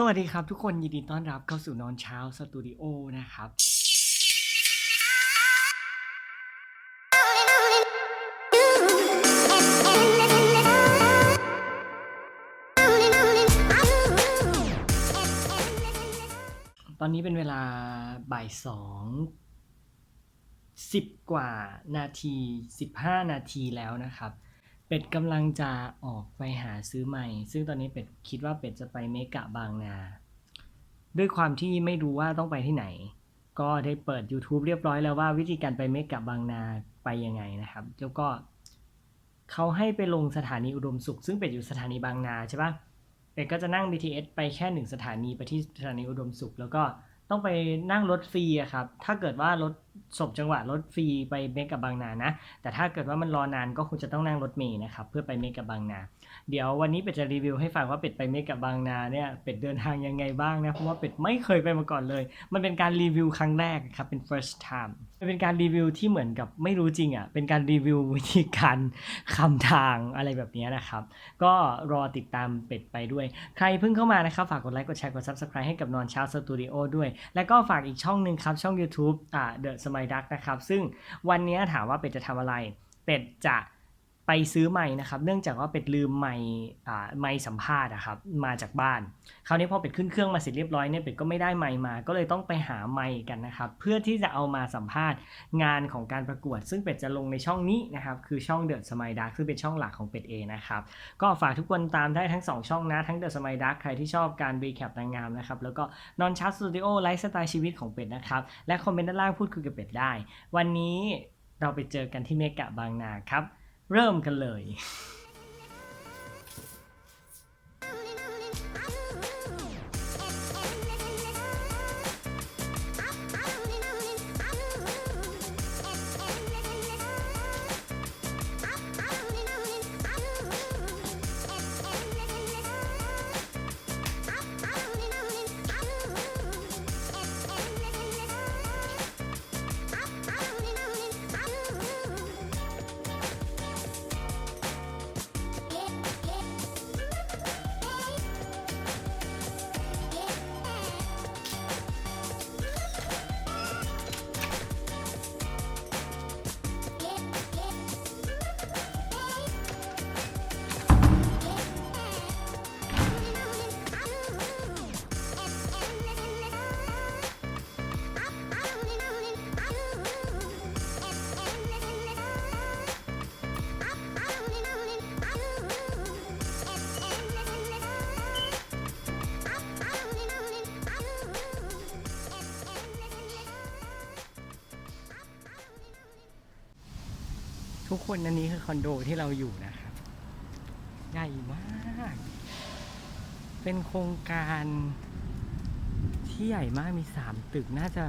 สวัสดีครับทุกคนยินดีต้อนรับเข้าสู่นอนเช้าสตูดิโอนะครับ ตอนนี้เป็นเวลาบ่ายสองสิบกว่านาทีสิบห้านาทีแล้วนะครับ เป็ดกำลังจะออกไปหาซื้อใหม่ ซึ่งตอนนี้เป็ดคิดว่าเป็ดจะไปเมกะบางนา ด้วยความที่ไม่รู้ว่าต้องไปที่ไหน ก็ได้เปิด YouTube เรียบร้อยแล้วว่าวิธีการไปเมกะบางนาไปยังไงนะครับแล้วก็เขาให้ไปลงสถานีอุดมสุข ซึ่งเป็ดอยู่สถานีบางนาใช่ปะเป็ดก็จะนั่ง BTS ไปแค่หนึ่งสถานีไปที่สถานีอุดมสุข แล้วก็ต้องไปนั่งรถฟรีอะครับ ถ้าเกิดว่ารถ สบจังหวะรถฟรีไปเมกะบางนานะ แต่ถ้าเกิดว่ามันรอนานก็คงจะต้องนั่งรถเมล์นะครับเพื่อไปเมกะบางนา เดี๋ยววันนี้เป็ดจะรีวิวให้ฟังว่าเป็ดไปเมกะบางนาเนี่ยเป็ดเดินทางยังไงบ้างนะเพราะว่าเป็ดไม่เคยไปมาก่อนเลย มันเป็นการรีวิวครั้งแรกครับเป็น first time เป็นการรีวิวที่เหมือนกับไม่รู้จริงอะเป็นการรีวิววิธีการคำทางอะไรแบบนี้นะครับ ก็รอติดตามเป็ดไปด้วย ใครเพิ่งเข้ามานะครับฝากกดไลค์กดแชร์กด subscribe ให้กับนอนเช้าสตูดิโอด้วย แล้วก็ฝากอีกช่องหนึ่งครับช่อง YouTube อ่า The สมัยดักนะครับ ซึ่งวันนี้ถามว่าเป็ดจะทำอะไร เป็ดจะ ไปซื้อไม้นะครับเนื่องจากว่าเป็ดลืมไม้อ่าไม้สัมภาษณ์อะครับมาจากบ้าน คราวนี้พอเป็ดขึ้นเครื่องมาเสร็จเรียบร้อยเนี่ยเป็ดก็ไม่ได้ไม้มา ก็เลยต้องไปหาไม้กันนะครับ เพื่อที่จะเอามาสัมภาษณ์งานของการประกวด ซึ่งเป็ดจะลงในช่องนี้นะครับคือช่อง The Smile Duck ซึ่งเป็นช่องหลักของเป็ดเองนะครับก็ฝากทุกคนตามได้ทั้ง 2 ช่องนะทั้ง The Smile Duck ใครที่ชอบการรีแคปนางงามนะครับแล้วก็นอนชัดสตูดิโอไลฟ์สไตล์ชีวิตของเป็ดนะครับและคอมเมนต์ด้านล่างพูดคุยกับเป็ดได้ วันนี้เราไปเจอกันที่เมกะบางนาครับ เริ่มกันเลย ทุกคนอันนี้คือคอนโดที่เราอยู่นะครับ ใหญ่มาก เป็นโครงการที่ใหญ่มากมีสามตึกน่าจะ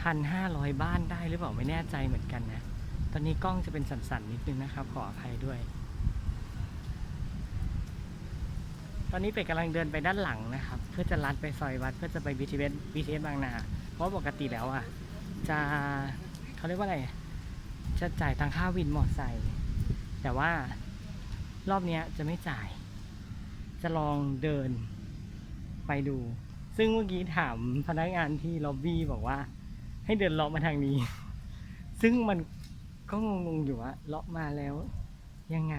พันห้าร้อยบ้านได้หรือเปล่าไม่แน่ใจเหมือนกันนะ ตอนนี้กล้องจะเป็นสั่นๆนิดนึงนะครับ ขออภัยด้วย ตอนนี้เป็ดกำลังเดินไปด้านหลังนะครับ เพื่อจะลัดไปซอยวัด เพื่อจะไป BTS BTS บางนา เพราะปกติแล้วอะ จะเขาเรียกว่าอะไร จะจ่ายตังค่าวินมอเตอร์ไซค์แต่ว่ารอบนี้จะไม่จ่าย จะลองเดินไปดู ซึ่งเมื่อกี้ถามพนักงานที่ล็อบบี้บอกว่า ให้เดินเลาะมาทางนี้ ซึ่งมันก็งงๆอยู่ว่าเลาะมาแล้วยังไง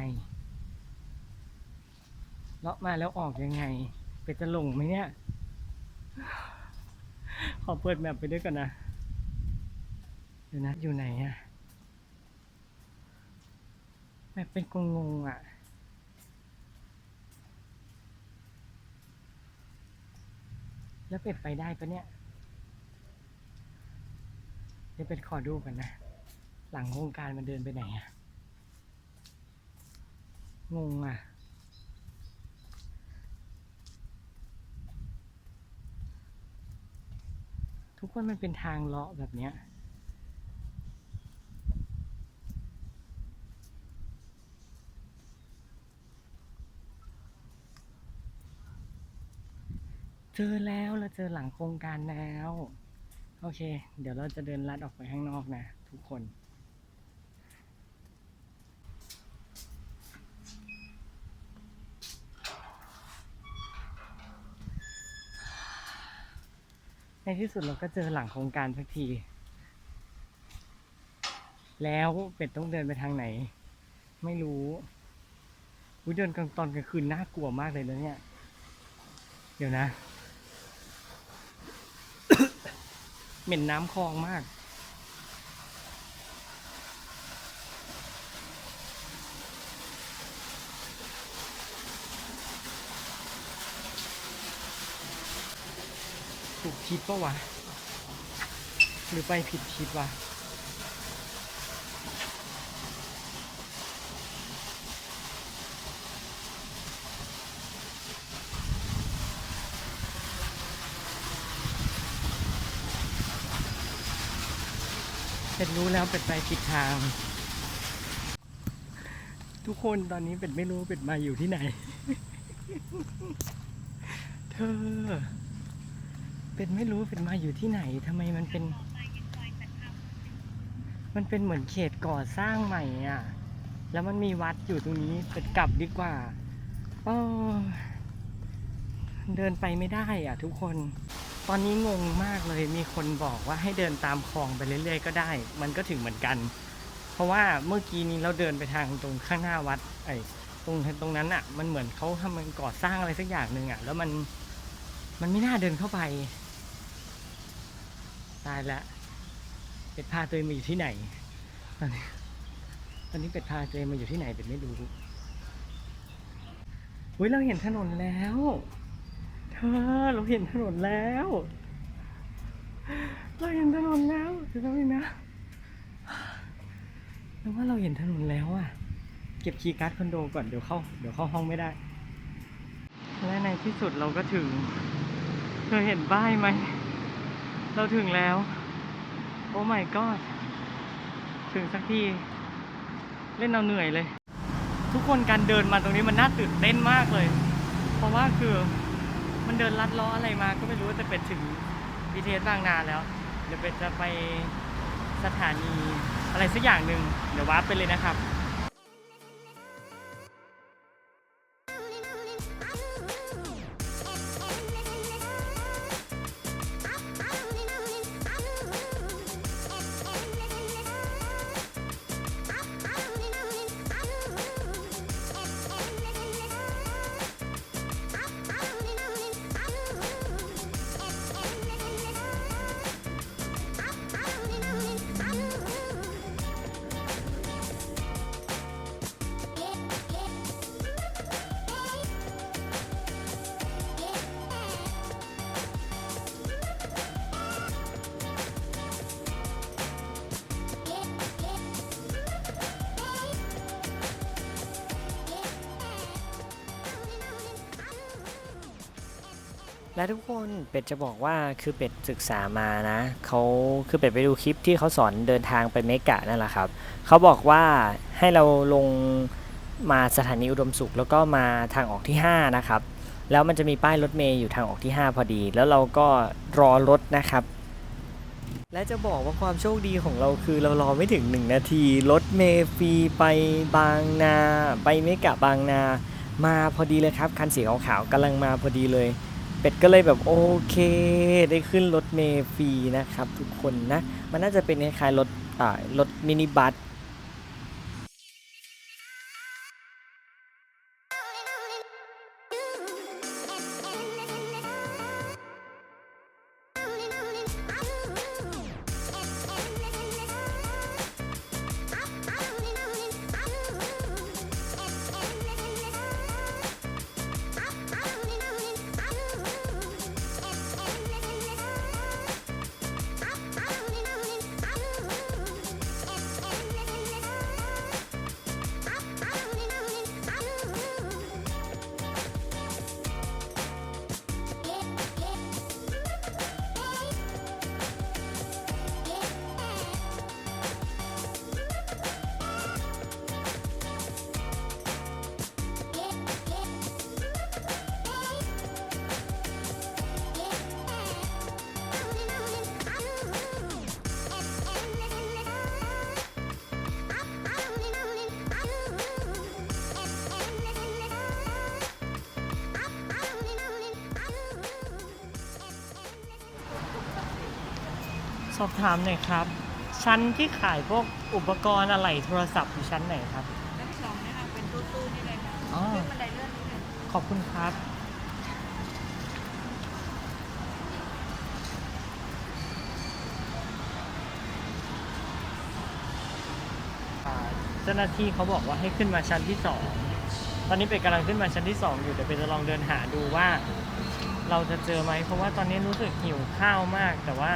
เลาะมาแล้วออกยังไง เป็นจะหลงไหมเนี่ย ขอเปิดแมปไปด้วยก่อนนะเดี๋ยวนะอยู่ไหนอะ แบบเป็นกงงอะ แล้วเป็ดไปได้ปะเนี่ย เดี๋ยวเป็ดขอดูกันนะ หลังโครงการมันเดินไปไหนอะ งงอะทุกคนมันเป็นทางเลาะแบบเนี้ย เจอแล้วเราเจอหลังโครงการแล้ว โอเค เดี๋ยวเราจะเดินลัดออกไปข้างนอกนะ ทุกคน ในที่สุดเราก็เจอหลังโครงการสักที แล้วเป็ดต้องเดินไปทางไหน ไม่รู้อุ๊ยเดินกลางตอนกลางคืนน่ากลัวมากเลยนะเนี่ย เดี๋ยวนะ เหม็นน้ำคลองมาก ถูกทิศปะวะ หรือไปผิดทิศวะ เป็ดรู้แล้วเป็ดไปผิดทาง ทุกคนตอนนี้เป็ดไม่รู้เป็ดมาอยู่ที่ไหน เธอ เป็ดไม่รู้เป็ดมาอยู่ที่ไหนทำไมมันเป็น มันเป็นเหมือนเขตก่อสร้างใหม่อะ แล้วมันมีวัดอยู่ตรงนี้เป็ดกลับดีกว่าเดินไปไม่ได้อะ ทุกคน อนนี้งงมากเลยมีคนบอกว่าให้เดินตามคลองไปเรื่อยๆก็ได้ มันก็ถึงเหมือนกัน เพราะว่าเมื่อกี้นี้เราเดินไปทางตรงข้างหน้าวัด ไอ้ตรงตรงนั้นอะ มันเหมือนเขาทำมันก่อสร้างอะไรสักอย่างหนึ่งอะ แล้วมันมันไม่น่าเดินเข้าไปตายละเป็ดพาตัวเองมาอยู่ที่ไหนตอนนี้ตอนนี้เป็ดพาตัวเองมาอยู่ที่ไหนเป็ดไม่รู้อุ้ยเราเห็นถนนแล้ว เธอเราเห็นถนนแล้ว เราเห็นถนนแล้วเดี๋ยวนึงนะแล้วว่าเราเห็นถนนแล้วอะเก็บคีย์การ์ดคอนโดก่อนเดี๋ยวเข้าเดี๋ยวเข้าห้องไม่ได้ และในที่สุดเราก็ถึง เธอเห็นป้ายไหม เราถึงแล้ว โอ้ my god ถึงสักทีเล่นเอาเหนื่อยเลย ทุกคนการเดินมาตรงนี้มันน่าตื่นเต้นมากเลย เพราะว่าคือ มันเดินลัดล้ออะไรมาก็ไม่รู้แต่เป็นถึง BTS บางนาแล้ว เดี๋ยวเป็นจะไปสถานีอะไรสักอย่างหนึ่งเดี๋ยววาร์ปไปเลยนะครับ และทุกคนเป็ดจะบอกว่าคือเป็ดศึกษามานะเขาคือเป็ดไปดูคลิปที่เขาสอนเดินทางไปเมกะนั่นแหละครับเขาบอกว่าให้เราลงมาสถานีอุดมสุข แล้วก็มาทางออกที่ 5 นะครับ แล้วมันจะมีป้ายรถเมย์อยู่ทางออกที่ 5 พอดี แล้วเราก็รอรถนะครับ และจะบอกว่าความโชคดีของเราคือเรารอไม่ถึง 1 นาที รถเมย์ฟรีไปบางนา ไปเมกะบางนา มาพอดีเลยครับ คันสีขาวๆกำลังมาพอดีเลย เป็ดก็เลยแบบโอเค ได้ขึ้นรถเมล์ฟรีนะครับ ทุกคนนะ มันน่าจะเป็นคล้ายๆรถรถมินิบัส อบถามหน่อยครับ ชั้นที่ขายพวกอุปกรณ์อะไหล่โทรศัพท์อยู่ชั้นไหนครับ ชั้นสองนะคะเป็นตู้ตู้ๆนี่เลยค่ะอ๋อ ขึ้นบันไดเลื่อนนิดนึงขอบคุณครับอ่าเจ้าหน้าที่เขาบอกว่าให้ขึ้นมาชั้นที่สอง ตอนนี้เป็ดกำลังขึ้นมาชั้นที่สองอยู่เดี๋ยวเป็ดจะลองเดินหาดูว่า เราจะเจอไหมเพราะว่าตอนนี้รู้สึกหิวข้าวมาก แต่ว่า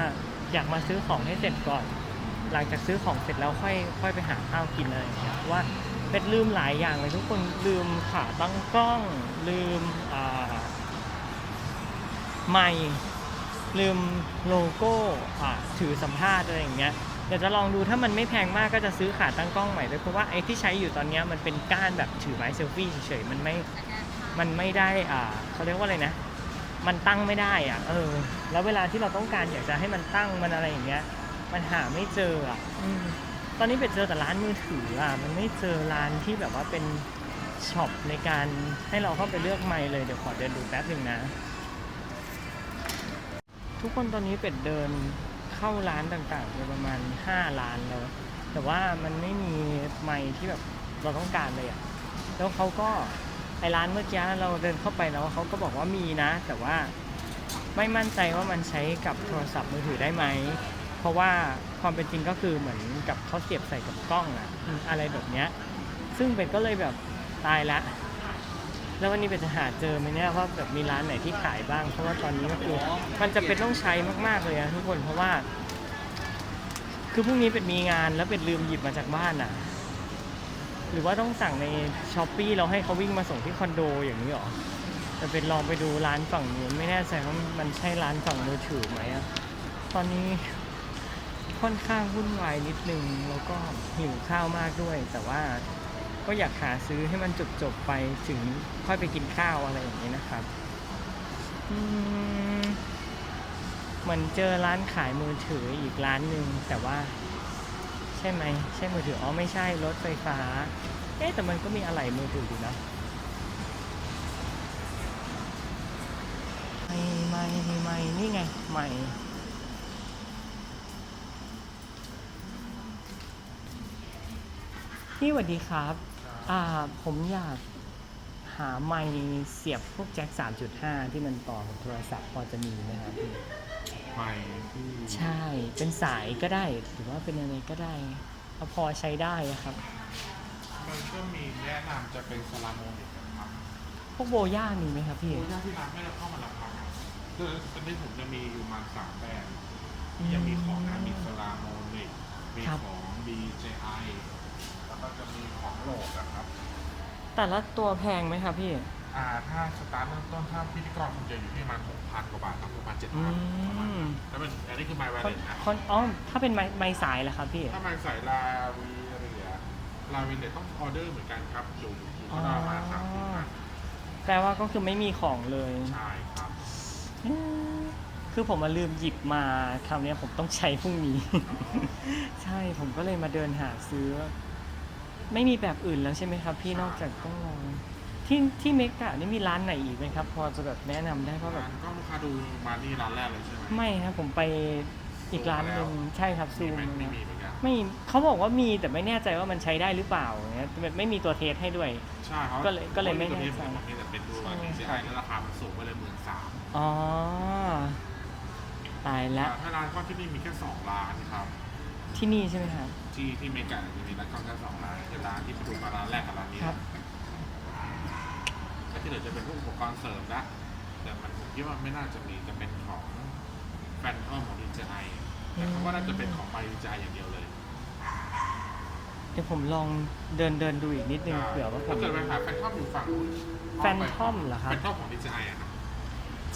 อยากมาซื้อของให้เสร็จก่อน หลังจากซื้อของเสร็จแล้วค่อยค่อยไปหาข้าวกินอะไรอย่างเงี้ยเพราะว่าเป็ดลืมหลายอย่างเลยทุกคนลืมขาตั้งกล้อง ลืมอ่าไมค์ลืมโลโก้อ่าถือสัมภาษณ์อะไรอย่างเงี้ยเดี๋ยวจะลองดูถ้ามันไม่แพงมากก็จะซื้อขาตั้งกล้องใหม่ด้วยเพราะว่าไอ้ที่ใช้อยู่ตอนเนี้ยมันเป็นก้านแบบถือไม้เซลฟี่เฉยๆมันไม่มันไม่ได้อ่าเขาเรียกว่าอะไรนะ มันตั้งไม่ได้อะเออ แล้วเวลาที่เราต้องการอยากจะให้มันตั้งมันอะไรอย่างเงี้ย มันหาไม่เจออะอืมตอนนี้ไปเจอแต่ร้านมือถืออะ มันไม่เจอร้านที่แบบว่าเป็นช็อปในการให้เราเข้าไปเลือกไมค์เลย เดี๋ยวขอเดินดูแป๊บหนึ่งนะ ทุกคนตอนนี้เป็ดเดินเข้าร้านต่างๆไปประมาณ 5 ร้านแล้ว แต่ว่ามันไม่มีไมค์ที่แบบเราต้องการเลยอะ แล้วเขาก็ ไอร้านเมื่อกี้เราเดินเข้าไปแล้วเขาก็บอกว่ามีนะ แต่ว่าไม่มั่นใจว่ามันใช้กับโทรศัพท์มือถือได้ไหม เพราะว่าความเป็นจริงก็คือเหมือนกับเขาเสียบใส่กับกล้องอะอะไรแบบเนี้ย ซึ่งเป็นก็เลยแบบตายละ แล้ววันนี้เป็นจะหาเจอไหมเนี่ยว่าแบบมีร้านไหนที่ขายบ้าง เพราะว่าตอนนี้ก็คือมันจะเป็นต้องใช้มากๆเลยอะทุกคน เพราะว่า คือพรุ่งนี้เป็นมีงานแล้วเป็นลืมหยิบมาจากบ้านอะ หรือว่าต้องสั่งในช้อปปี้เราให้เขาวิ่งมาส่งที่คอนโดอย่างนี้หรอแต่เป็นลองไปดูร้านฝั่งนู้นไม่แน่ใจว่ามันใช่ร้านฝั่งมือถือไหมอะตอนนี้ค่อนข้างวุ่นวายนิดนึงแล้วก็หิวข้าวมากด้วย แต่ว่าก็อยากหาซื้อให้มันจบๆไปถึงค่อยไปกินข้าวอะไรอย่างนี้นะครับมเหมือนเจอร้านขายมือถืออีกร้านหนึ่งแต่ว่า ช่ไหมใช่มือถืออ๋อไม่ใช่รถไฟฟ้าเอ๊ะแต่มันก็มีอะไหล่มือถืออยู่นะไม่ไม่ไม่นี่ไงไม่พี่สวัสดีครับอ่าผมอยากหาไมค์เสียบพวกแจ็ค3.5 ที่มันต่อกับโทรศัพท์พอจะมีไหมครับพี่ ไม่ที่ใช่เป็นสายก็ได้ หรือว่าเป็นอะไรก็ได้เอาพอใช้ได้อะครับ มันก็มีแนะนำจะเป็นสลาโมนิกนะครับพวกโบย่ามีไหมครับพี่ โอ้ยถ้าที่ร้านไม่ได้เข้ามารับฟังคือตอนนี้ผมจะมีอยู่ประมาณสามแบรนด์ยังมีของนะมีสลาโมนิกมีครับ ของ DJI แล้วก็จะมีของโหลดนะครับ แต่ละตัวแพงไหมครับพี่ อ่าถ้าสตาร์ทเริ่มต้นถ้าพิธีกรคุณจะอยู่ที่ประมาณหกพันกว่าบาทครับประมาณเจ็ดอืพันประมาณมนั้นแล้วเป็นอันนี้คือไมค์ไวคอนเลสนะคอนอ๋อถ้าเป็นไม้ไม้สายล่ะครับพี่ ถ้าไมค์ใส่ลาวีเรียลาวีเรียต้องออเดอร์เหมือนกันครับอยู่อยู่ที่ประมาณสามสี่พันแปลว่าก็คือไม่มีของเลย ใช่ครับอืมคือผมมาลืมหยิบมาคราวเนี้ยผมต้องใช้พรุ่งนี้ ใช่ผมก็เลยมาเดินหาซื้อ ไม่มีแบบอื่นแล้วใช่ไหมครับ พี่นอกจากต้องลอง ที่ที่เมกะนี่มีร้านไหนอีกไหมครับ พอจะแบบแนะนำได้เพราะแบบร้านก็ลูกค้าดูมานี่ร้านแรกเลยใช่ไหมไม่ครับผมไปอีกร้านหนึ่งใช่ครับซูมีมไหมไม่มีเหมือนกันไม่เขาบอกว่ามีแต่ไม่แน่ใจว่ามันใช้ได้หรือเปล่าอย่างเงี้ยแบบไม่มีตัวเทสให้ด้วย ใช่เขาก็เลยก็เลยไม่แน่ใจตัวนี้แต่เป็นดูว่าใช่เสียครัหายบแล้วราคามันสูงไปเลยหมื่นสามอ๋อ ตายแล้วถ้าร้านก็ที่นี่มีแค่สองร้านครับ ที่นี่ใช่ไหมครับ ที่ที่เมกาจะมีร้านก็แค่สองร้านคือร้านที่ไปดูมาร้านแรกกับร้านนี้ครับ แล้วที่เหลือจะเป็นพวกอุปกรณ์เสริมละแต่มันผมคิดว่าไม่น่าจะมีจะเป็นของแฟนทอมของ DJI แต่เขาว่าน่าจะเป็นของไป DJI อย่างเดียวเลยเดี๋ยวผมลองเดินเดินดูอีกนิดนึงเผื่อว่าผมถ้าเกิดไปหาแฟนทอมอยู่ฝั่งนู้นแฟนทอมเหรอครับแฟนทอมของ DJI อะครับ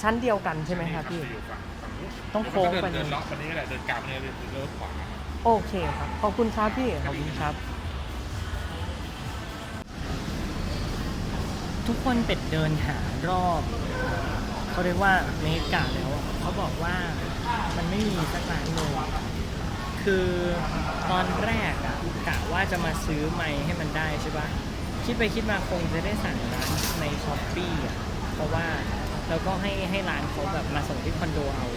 ชั้นเดียวกันใช่ไหมครับพี่จะอยู่ฝั่งฝั่งนู้นต้องโค้งไปเดินเลยเลาะไปนี่ก็ได้เดินกลับไปนี่เดินเลี้ยวขวาโอเคครับขอบคุณครับพี่ขอบคุณครับ ทุกคนเป็ดเดินหารอบเขาเรียกว่าเมกาแล้วเขาบอกว่ามันไม่มีสักร้านเลยคือตอนแรกอะกะว่าจะมาซื้อไม้ให้มันได้ใช่ปะคิดไปคิดมาคงจะได้สั่งร้านในช้อปปี้อะเพราะว่าแล้วก็ให้ให้ร้านเขาแบบมาส่งที่คอนโดเอา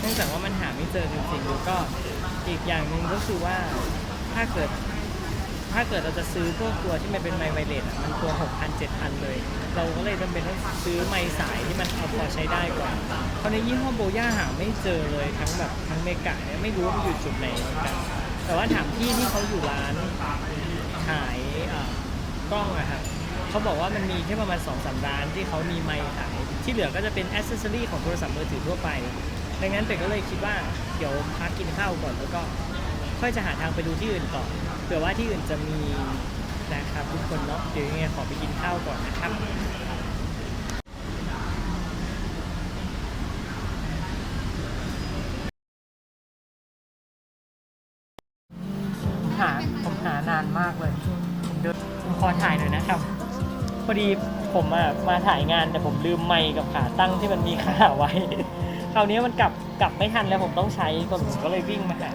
เนื่องจากว่ามันหาไม่เจอจริงๆแล้วก็อีกอย่างหนึ่งก็คือว่าถ้าเกิด ถ้าเกิดเราจะซื้อพวกตัวที่มันเป็นไมค์ไวเลสอะมันตัว 6,000 7,000 เลย เราก็เลยจำเป็นต้องซื้อไมค์สายที่มันเอาพอใช้ได้ก่อนเพราะในยี่ห้อโบย่าหาไม่เจอเลยทั้งแบบทั้งเมกะเนี่ยไม่รู้ว่ามันอยู่จุดไหนเหมือนกันแต่ว่าถามพี่ที่เขาอยู่ร้านขายอ่อกล้องอะครับเขาบอกว่ามันมีแค่ประมาณ2อสาร้านที่เขามีไมค์ขาย ที่เหลือก็จะเป็นอ c เซสซอรีของโทรศัพท์มือถือทั่วไป ดังนั้นเป็ดก็เลยคิดว่าเดี๋ยวพักกินข้าวก่อนแล้วก็ค่อยจะหาทางไปดูที่อื่นต่อ ผื่อว่าที่อื่นจะมีนะครับทุกคนเนาะเดี๋ยวยังไงขอไปกินข้าวก่อนนะครับผมหาผมหานานมากเลยผมเดินผมขอถ่ายหน่อยนะครับ พอดีผมอะมาถ่ายงานแต่ผมลืมไมค์กับขาตั้งที่มันมีขาไว้ คราวนี้มันกลับกลับไม่ทันแล้วผมต้องใช้ก็ผมก็เลยวิ่งมาหา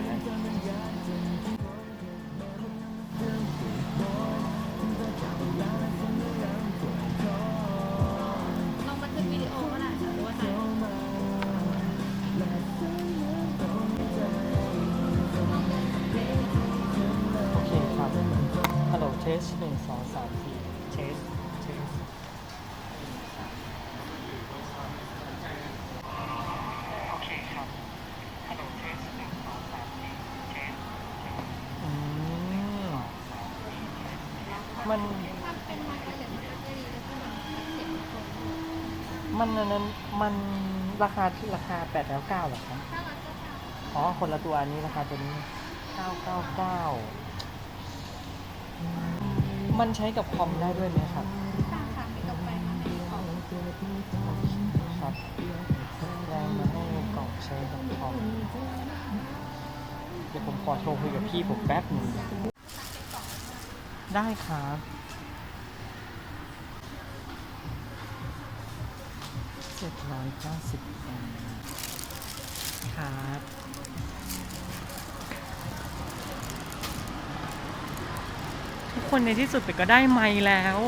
มันถ้าเป็นไมค์ไวเลสมันก็จะดีแล้วก็แบบเสียงคนมันอันนั้นมันราคาที่ราคาแปดแล้วเก้าหรอครับถ้าอ๋อ คนละตัวอันนี้ราคาตัวนี้เก้าเก้าเก้ามันใช้กับคอมได้ด้วยไหมครับำตามค่ะไม่ต้องไปข้างในออกครับแรงมาให้กล่องใช้กับคอมเดี๋ยวผมขอโทรคุยกับพี่ผมแป๊บหนึง ได้ครับเจ็ดร้อยเก้าสิบครับทุกคนในที่สุดเป็ดก็ได้ไมค์แล้ว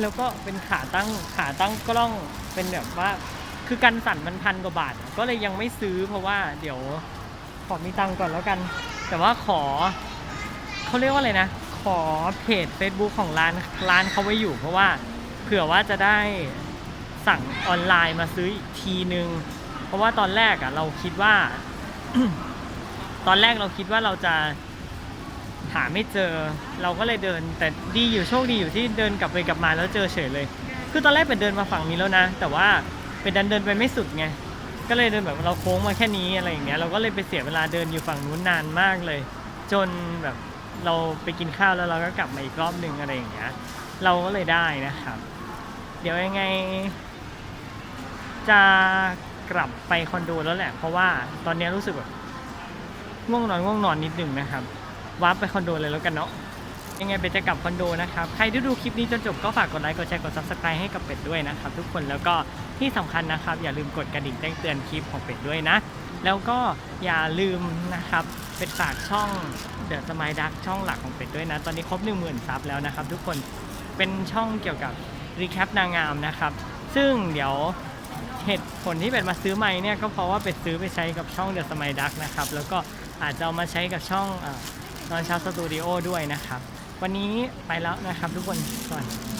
แล้วก็เป็นขาตั้งขาตั้งกล้องเป็นแบบว่าคือกันสั่นมันพันกว่าบาท ก็เลยยังไม่ซื้อเพราะว่าเดี๋ยวขอมีตังก่อนแล้วกัน แต่ว่าขอ เขาเรียกว่าอะไรนะ ขอเพจ Facebook ของร้านร้านเขาไว้อยู่ เพราะว่าเผื่อว่าจะได้สั่งออนไลน์มาซื้ออีกทีนึง เพราะว่าตอนแรกอะเราคิดว่า ตอนแรกเราคิดว่าเราจะหาไม่เจอ เราก็เลยเดิน แต่ดีอยู่โชคดีอยู่ที่เดินกลับไปกลับมาแล้วเจอเฉยเลย คือตอนแรกเป็นเดินมาฝั่งนี้แล้วนะ แต่ว่าเป็นดันเดินไปไม่สุดไงก็เลยเดินแบบเราโค้งมาแค่นี้อะไรอย่างเงี้ยเราก็เลยไปเสียเวลาเดินอยู่ฝั่งนู้นนานมากเลย จนแบบ เราไปกินข้าวแล้วเราก็กลับมาอีกรอบหนึ่งอะไรอย่างเงี้ย เราก็เลยได้นะครับ เดี๋ยวยังไง จะกลับไปคอนโดแล้วแหละ เพราะว่าตอนนี้รู้สึกแบบง่วงนอนง่วงนอนนิดหนึ่งนะครับวาร์ปไปคอนโดเลยแล้วกันเนาะยังไงเป็ดจะกลับคอนโดนะครับใครที่ดูคลิปนี้จนจบก็ฝากกดไลค์กดแชร์กด subscribe ให้กับเป็ดด้วยนะครับ ทุกคนแล้วก็ที่สำคัญนะครับ อย่าลืมกดกระดิ่งแจ้งเตือนคลิปของเป็ดด้วยนะ แล้วก็อย่าลืมนะครับ เป็ดฝากช่องเดอะสมายดักช่องหลักของเป็ดด้วยนะ ตอนนี้ครบ 1 0,000 ซับแล้วนะครับ ทุกคนเป็นช่องเกี่ยวกับรีแคปนางงามนะครับ ซึ่งเดี๋ยวเหตุผลที่เป็ดมาซื้อไม้เนี่ยก็เพราะว่าเป็ดซื้อไปใช้กับช่องเดอะสมัยดักนะครับ แล้วก็อาจจะเอามาใช้กับช่องนอนเช้าสตูดิโอด้วยนะครับ วันนี้ไปแล้วนะครับทุกคนสวัสดี